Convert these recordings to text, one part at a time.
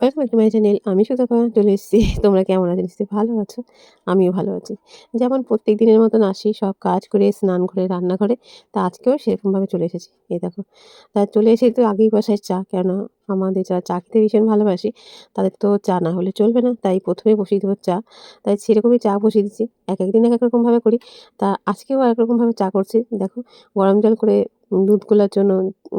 Welcome to my channel. আমি সুতপা চলে এসেছি। তোমরা কেমন আছো? নিশ্চয়ই ভালো আছো। আমিও ভালো আছি। যেমন প্রত্যেক দিনের মতন আসি, সব কাজ করে, স্নান করে রান্না করে তা আজকেও সেরকমভাবে চলে এসেছি। এই দেখো, তা চলে এসে তো আগেই বসাই চা কেন আমাদের যারা চা খেতে ভীষণ ভালোবাসি, তাদের তো চা না হলে চলবে না। তাই প্রথমে বসিয়ে দেবো চা। তাই সেরকমই চা বসিয়ে দিচ্ছি। এক একদিন এক এক রকমভাবে করি। তা আজকেও এক রকমভাবে চা করছি। দেখো, গরম জল করে দুধ গোলার জন্য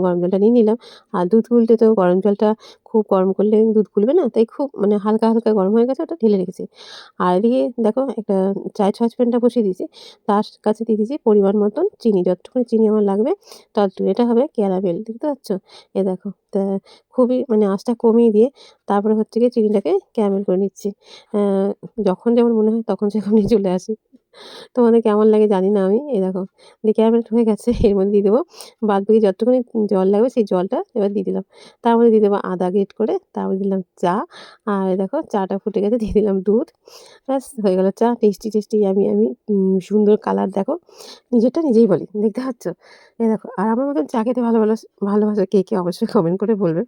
গরম জলটা নিয়ে নিলাম। আর দুধ গুলতে তো গরম জলটা খুব গরম করলে দুধ গুলবে না, তাই খুব মানে হালকা হালকা গরম হয়ে গেছে, ওটা ঢেলে রেখেছি। আর এদিকে দেখো একটা চায়ের সসপ্যানটা বসিয়ে দিয়েছি, তার কাছে দিয়ে দিয়েছি পরিমাণ মতন চিনি, যতটুকুনি চিনি আমার লাগবে ততটুকু এটা হবে ক্যারামেল, দেখতে পাচ্ছ? এ দেখো, তা খুবই মানে আঁচটা কমিয়ে দিয়ে তারপরে হচ্ছে গিয়ে চিনিটাকে ক্যারামেল করে নিচ্ছি। যখন যেমন মনে হয় তখন সেখানে চলে আসি। তোমাদের কেমন লাগে জানি না আমি। এই দেখো ক্যারামেল হয়ে গেছে, এর মধ্যে দিয়ে দেবো। বাদ বাকি যতটুকুনি জল লাগবে সেই জলটা এবার দিয়ে দিলাম। তার মধ্যে দিয়ে দেবো আদা গ্রেট করে, তারপর দিলাম চা। আর দেখো, চাটা ফুটে গেছে, দিয়ে দিলাম দুধ। ব্যাস, হয়ে গেল চা টেস্টি টেস্টি আমি আমি সুন্দর কালার দেখো। নিজেরটা নিজেই বলি, দেখতে পাচ্ছ? এই দেখো, আর আমার মতন চা খেতে ভালো ভালো ভালোবাসো কে কে অবশ্যই কমেন্ট করে বলবে।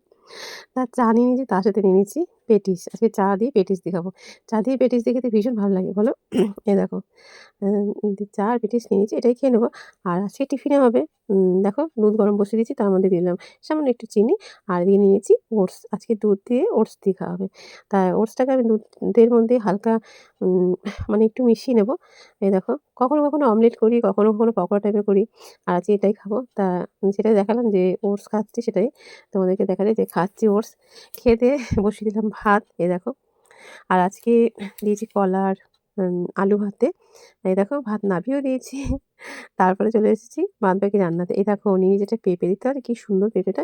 তার চা নিয়ে নিয়েছি, তার সাথে নিয়ে নিয়েছি পেটিস, আজকে চা দিয়ে পেটিস দেখাবো। চা দিয়ে পেটিস দেখে ভীষণ ভালো লাগে, বলো? এ দেখো চা আর পেটিস নিয়ে নিয়েছি, এটাই খেয়ে নেব। আর আজকে টিফিনে হবে দেখো দুধ গরম বসিয়ে দিয়েছি, তার মধ্যে দিলাম সামান্য একটু চিনি আর দিয়ে নিয়েছি ওটস। আজকে দুধ দিয়ে ওটস দিয়ে খাওয়া হবে। তাই ওটসটাকে আমি দুধের মধ্যে হালকা মানে একটু মিশিয়ে নেব। এই দেখো, কখনো কখনো অমলেট করি, কখনো কখনো পকোড়া টাইপের করি, আর আজকে এটাই খাব। তা সেটাই দেখালাম যে ওটস খাচ্ছি সেটাই তোমাদেরকে দেখালে যে খাচ্ছি ওটস। খেতে বসিয়ে দিলাম ভাত, এই দেখো। আর আজকে দিয়েছি কলার আলু ভাতে। এই দেখো ভাত নাবিয়েও দিয়েছি। তারপরে চলে এসেছি বাকি রান্নাতে। এই দেখো নিয়ে যেটা পেঁপে দিতে হয় কী সুন্দর পেঁপেটা।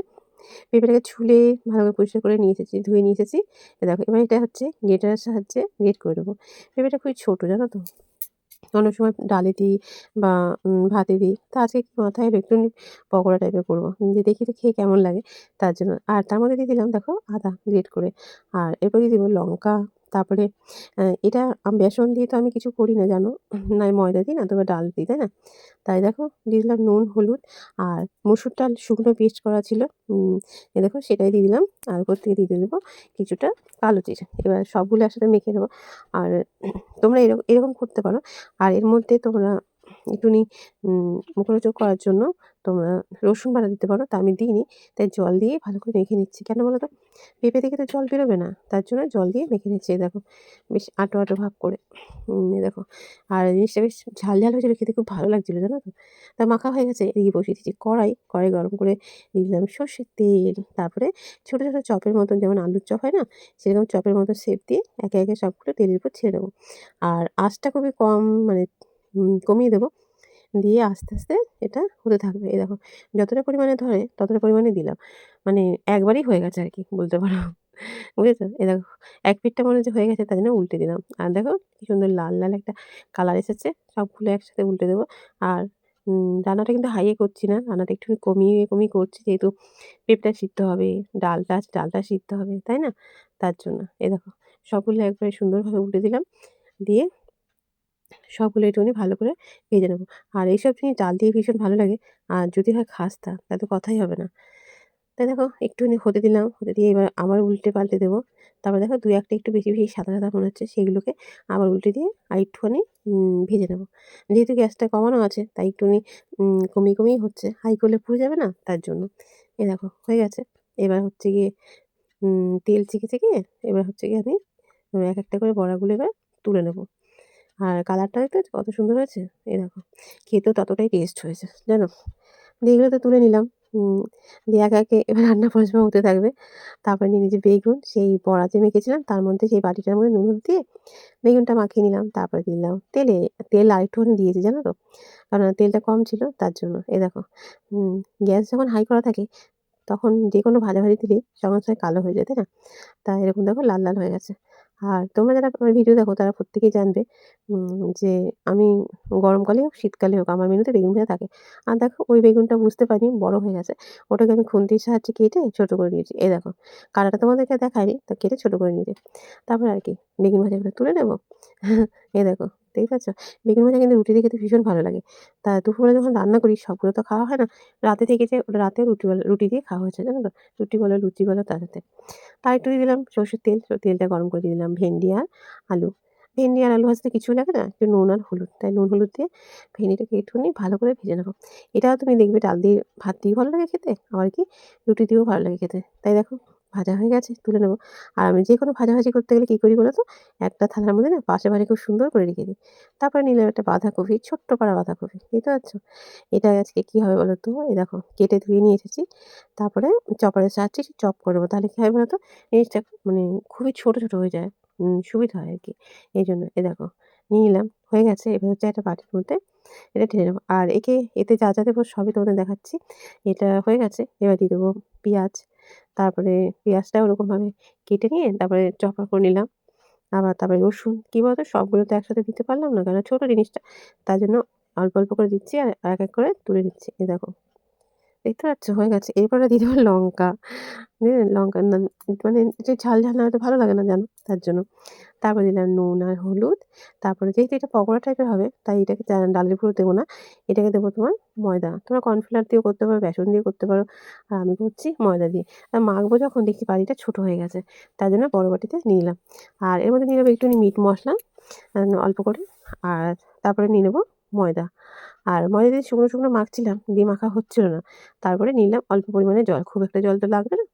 পেঁপেটাকে ছুলে ভালো করে পরিষ্কার করে নিয়ে এসেছি, ধুয়ে নিয়ে এসেছি। দেখো, এবার এটা হচ্ছে গেটারের সাহায্যে গেট করে দেবো। পেঁপেটা খুবই ছোটো, জানো তো? অনেক সময় ডালে দিই বা ভাতে দিই। তা আজকে মাথায় একটু পকোড়া টাইপের করব। যে দেখি তো খেয়ে কেমন লাগে তার জন্য। আর তার মধ্যে দিয়ে দিলাম, দেখো আদা গ্রেট করে। আর এরপর দিয়ে দেবো লঙ্কা তারপরে এটা বেসন দিয়ে তো আমি কিছু করি না, জানো? নয় ময়দা দিই না, তবে ডাল দিই তাই না? তাই দেখো, দিয়ে দিলাম নুন, হলুদ আর মুসুর ডাল, শুকনো পেস্ট করা ছিল। এ দেখো, সেটাই দিয়ে দিলাম আর উপর থেকে দিয়ে দেবো কিছুটা কালো চিজ এবার সবগুলো একসাথে মেখে নেব। আর তোমরা এরকম এরকম করতে পারো। আর এর মধ্যে তোমরা একটুনি মুখরোচক করার জন্য তোমরা রসুন বাটা দিতে পারো। তা আমি দিইনি। তাই জল দিয়ে ভালো করে মেখে নিচ্ছি। কেন বলো তো? পেঁপে থেকে তো জল বেরোবে না। তার জন্য জল দিয়ে মেখে নিচ্ছি। দেখো, বেশ আটো আটো ভাব করে। দেখো। আর জিনিসটা বেশ ঝাল ঝাল হয়েছিলো। খেতে খুব ভালো লাগছিল, জানো তো? তা মাখা হয়ে গেছে। এদিকে বসিয়ে দিচ্ছি কড়াই। কড়াই গরম করে দিয়ে দিলাম সর্ষের তেল। তারপরে ছোটো ছোটো চপের মতন, যেমন আলুর চপ হয় না? সেরকম চপের মতো শেপ দিয়ে একে একে সবগুলো তেলের উপর ছেড়ে দেবো। আর আঁচটা খুবই কম মানে কমিয়ে দেবো। দিয়ে আস্তে আস্তে এটা হতে থাকবে। এই দেখো, যতটা পরিমাণে ধরে ততটা পরিমাণে দিলাম। মানে একবারই হয়ে গেছে আর কি, বলতে পারো। বুঝেছ? এই দেখো, এক পিঠটা মনে হচ্ছে হয়ে গেছে তার জন্য উল্টে দিলাম। আর দেখো, কি সুন্দর লাল লাল একটা কালার এসেছে। সবগুলো একসাথে উল্টে দেবো। আর রান্নাটা কিন্তু হাইয়ে করছি না। রান্নাটা একটু কমিয়ে কমিয়ে করছি, যেহেতু পেঁপটা সিদ্ধ হবে ডালটা ডালটা সিদ্ধ হবে, তাই না? তার জন্য। এ দেখো, সবগুলো একবারে সুন্দরভাবে উল্টে দিলাম। দিয়ে সবগুলো একটুখানি ভালো করে ভেজে নেব। আর এইসব জিনিস ডাল দিয়ে ভীষণ ভালো লাগে। আর যদি হয় খাস্তা তাহলে তো কথাই হবে না। তাই দেখো একটুখানি হতে দিলাম, হতে দিয়ে এবার আবার উল্টে পাল্টে দেবো। তারপর দেখো দু একটা একটু বেশি বেশি সাদা সাদা মনে হচ্ছে, সেগুলোকে আবার উল্টে দিয়ে আর একটুখানি ভেজে নেব। যেহেতু গ্যাসটা কমানো আছে, তাই একটুখানি কমিয়ে কমিয়ে হচ্ছে। হাই করলে পুড়ে যাবে না? তার জন্য। এ দেখো, হয়ে গেছে। এবার হচ্ছে গিয়ে তেল চেকে চেকে, এবার হচ্ছে গিয়ে আমি এক একটা করে বড়াগুলো এবার তুলে নেব। আর কালারটা দেখতে কত সুন্দর হয়েছে? এই দেখো, খেতেও ততটাই টেস্ট হয়েছে, জানো? দিয়ে তো তুলে নিলাম। দিয়ে একে একে এবার রান্না পরিষেবা হতে থাকবে। তারপরে নিয়ে নিয়েছি বেগুন, সেই বড়া যে মেখেছিলাম। তার মধ্যে সেই বাটিটার মধ্যে নুন দিয়ে বেগুনটা মাখিয়ে নিলাম। তারপরে দিলাম তেলে, তেল আরেকটুখানি দিয়েছি, জানো তো? কারণ তেলটা কম ছিল, তার জন্য। এ দেখো গ্যাস যখন হাই করা থাকে, তখন যে কোনো ভাজাভাজি দিলে সঙ্গে সঙ্গে কালো হয়ে যায়, তাই না? তা এরকম দেখো লাল লাল হয়ে গেছে। আর তোমরা যারা আমার ভিডিও দেখো, তারা প্রত্যেকেই জানবে যে আমি গরমকালে হোক শীতকালে হোক, আমার মেনুতে বেগুন ভাজা থাকে। আর দেখো, ওই বেগুনটা বুঝতে পারিনি, বড় হয়ে গেছে। ওটাকে আমি খুন্তির সাহায্যে কেটে ছোটো করে নিয়েছি। এই দেখো, কালারটা তোমাদেরকে দেখায়নি, তা কেটে ছোটো করে নিয়েছি। তারপরে আর কি, বেগুন ভাজাগুলো তুলে নেব? এই দেখো দেখতে পাচ্ছ? বেগুন ভাজা কিন্তু রুটি খেতে ভীষণ ভালো লাগে। তা দুপুরবেলা যখন রান্না করি, সবগুলো তো খাওয়া হয় না। রাতে থেকে যে রাতে রুটি রুটি দিয়ে খাওয়া হয়েছে, জানো তো? রুটি বলো, লুচি বলো তার সাথে তার একটু দিয়ে দিলাম সর্ষের তেল। তেলটা গরম করে দিয়ে দিলাম। ভেন্ডি আর আলু। ভেন্ডি আর আলু ভাজতে কিছুই লাগে না, একটু নুন আর হলুদ। তাই নুন, হলুদ দিয়ে ভেন্ডিটাকে একটুখানি ভালো করে ভেজে নেব। এটাও তুমি দেখবে ডাল দিয়ে, ভাত দিয়েও ভালো লাগে খেতে, আবার কি? রুটি দিয়েও ভালো লাগে খেতে। তাই দেখো। ভাজা হয়ে গেছে, তুলে নেব। আর আমি যে কোনো ভাজাভাজি করতে গেলে কী করি বলো তো? একটা থালার মধ্যে না পাশে পাশে খুব সুন্দর করে রেখে দিই। তারপরে নিলাম একটা বাঁধাকপি, ছোট্ট পাড়া বাঁধাকপি বুঝতে পারছ এটা আজকে কী হবে বলো তো? এই দেখো, কেটে ধুয়ে নিয়ে এসেছি। তারপরে চপারের সাহায্যে চপ করব। তাহলে কী হয় বলো তো? জিনিসটা মানে খুবই ছোটো ছোটো হয়ে যায়। সুবিধা হয় আর কি এই জন্য এ দেখো নিয়ে নিলাম, হয়ে গেছে। এবার হচ্ছে একটা বাটির মধ্যে এটা ঢেলে নেব। আর একে, এতে যা যা দেবো সবই তোমাদের দেখাচ্ছি। এটা হয়ে গেছে। এবার দিয়ে দেবো পেঁয়াজ তারপরে পেঁয়াজটা ওরকম ভাবে কেটে নিয়ে তারপরে চপার করে নিলাম। আবার তারপরে রসুন, কী বলতো, সবগুলো তো একসাথে দিতে পারলাম না কেন ছোটো জিনিসটা। তার জন্য অল্প অল্প করে দিচ্ছি আর এক এক করে তুলে দিচ্ছি এ দেখো। দেখতে পাচ্ছ হয়ে গেছে। এরপরে দিয়ে দেবো লঙ্কা। লঙ্কা মানে যে ঝাল ঝাল না হলে ভালো লাগে না জানো? তার জন্য। তারপর দিলাম নুন আর হলুদ। তারপরে যেহেতু এটা পকোড়া টাইপের হবে, তাই এটাকে ডালের পুরো দেবো না। এটাকে দেবো তোমার ময়দা। তোমরা কর্নফ্লাওয়ার দিয়েও করতে পারো, বেসন দিয়ে করতে পারো। আর আমি করছি ময়দা দিয়ে। আর মাখবো যখন দেখি বাড়িটা ছোটো হয়ে গেছে, তার জন্য বড় বাটিতে নিয়ে নিলাম। আর এর মধ্যে নিয়ে নেব একটুখানি মিট মশলা অল্প করে। আর তারপরে নিয়ে নেব ময়দা। আর ময়দা দিয়ে শুকনো শুকনো মাখছিলাম, দিয়ে মাখা হচ্ছিল না। তারপরে নিলাম অল্প পরিমাণে জল, খুব একটা জল তো লাগবে না।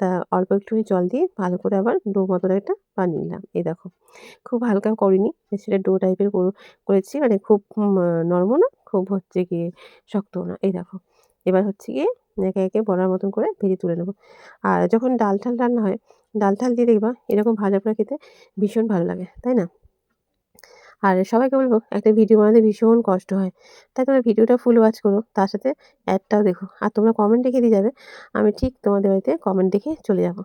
তা অল্প একটুখানি জল দিয়ে ভালো করে আবার ডো মতন একটা বানিয়ে নিলাম। এই দেখো, খুব হালকা করিনি, সেটা ডো টাইপের করেছি। মানে খুব নরমও না, খুব হচ্ছে গিয়ে শক্তও না। এই দেখো, এবার হচ্ছে গিয়ে একে একে বড়ার মতন করে ভেজে তুলে নেব। আর যখন ডাল ঠাল রান্না হয়, ডাল ঠাল দিয়ে দেখবা এরকম ভাজা পোড়া খেতে ভীষণ ভালো লাগে, তাই না? আর সবাইকে বলব, একটা ভিডিও বানাতে ভীষণ কষ্ট হয়। তাই তোমরা ভিডিওটা ফুল ওয়াচ করো, তার সাথে অ্যাডটাও দেখো। আর তোমরা কমেন্ট দেখে দিয়ে যাবে, আমি ঠিক তোমাদের বাড়িতে কমেন্ট দেখে চলে যাব।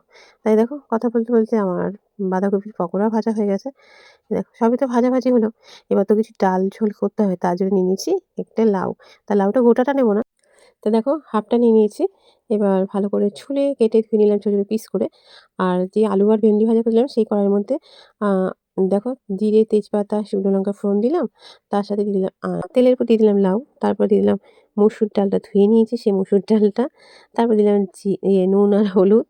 তাই দেখো, কথা বলতে বলতে আমার বাঁধাকপির পকোড়া ভাজা হয়ে গেছে। দেখো, সবই তো ভাজাভাজি হলো। এবার তো কিছু ডাল ঝোল করতে হবে, তার জন্য নিয়ে নিয়েছি একটা লাউ। তা লাউটা গোটাটা নেব না। তা দেখো হাফটা নিয়ে নিয়েছি। এবার ভালো করে ছুলে কেটে ধুয়ে নিলাম ছোটো ছোটো পিস করে। আর যে আলু আর ভেন্ডি ভাজা করলাম, সেই কড়াইয়ের মধ্যে দেখো জিরে, তেজপাতা, শুকনো লঙ্কা ফোড়ন দিলাম, তার সাথে দিয়ে দিলাম তেলের উপর দিয়ে দিলাম লাউ, তারপর দিয়ে দিলাম মুসুর ডালটা ধুয়ে নিয়েছি, সেই মুসুর ডালটা, তারপর দিলাম ইয়ে নুন আর হলুদ,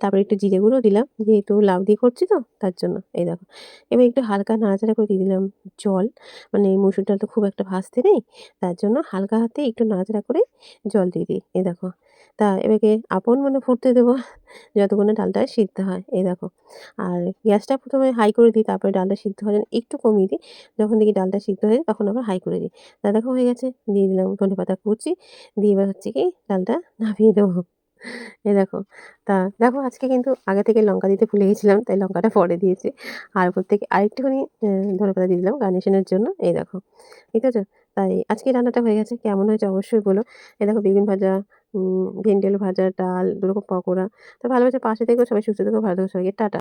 তারপরে একটু জিরে গুঁড়ো দিলাম, যেহেতু লাউ দিয়ে করছি তো, তার জন্য, এই দেখো, এবার একটু হালকা নাড়াচাড়া করে দিয়ে দিলাম জল মানে মুসুর ডাল তো খুব একটা ভাজতে নেই, তার জন্য হালকা হাতে একটু নাড়াচাড়া করে জল দিয়ে দিই, এই দেখো তা এবারে আপন মনে ফুটতে দেবো, যতক্ষণে ডালটা সিদ্ধ হয়। এই দেখো। আর গ্যাসটা প্রথমে হাই করে দিই, তারপরে ডালটা সিদ্ধ হয়ে একটু কমিয়ে দিই। যখন দেখি ডালটা সিদ্ধ হয়ে তখন আবার হাই করে দিই। তা দেখো, হয়ে গেছে। দিয়ে দিলাম ধনে পাতা কুচি। দিয়ে এবার হচ্ছে কি ডালটা নামিয়ে দেবো। এ দেখো। তা দেখো, আজকে কিন্তু আগে থেকে লঙ্কা দিতে ভুলে গেছিলাম, তাই লঙ্কাটা পরে দিয়েছি। আর থেকে আরেকটুখানি ধনে পাতা দিয়ে দিলাম গার্নিশনের জন্য। এই দেখো। ঠিক আছে? তাই আজকে রান্নাটা হয়ে গেছে। কেমন হয়েছে অবশ্যই বলো। এ দেখো, বেগুন ভাজা ভেন্ডি আলু ভাজা, ডাল দুরকম পকোড়া। তো ভালোবাসে পাশে থেকেও সবাই সুস্থ থেকেও ভালো থেকো সবাইকে। টাটা।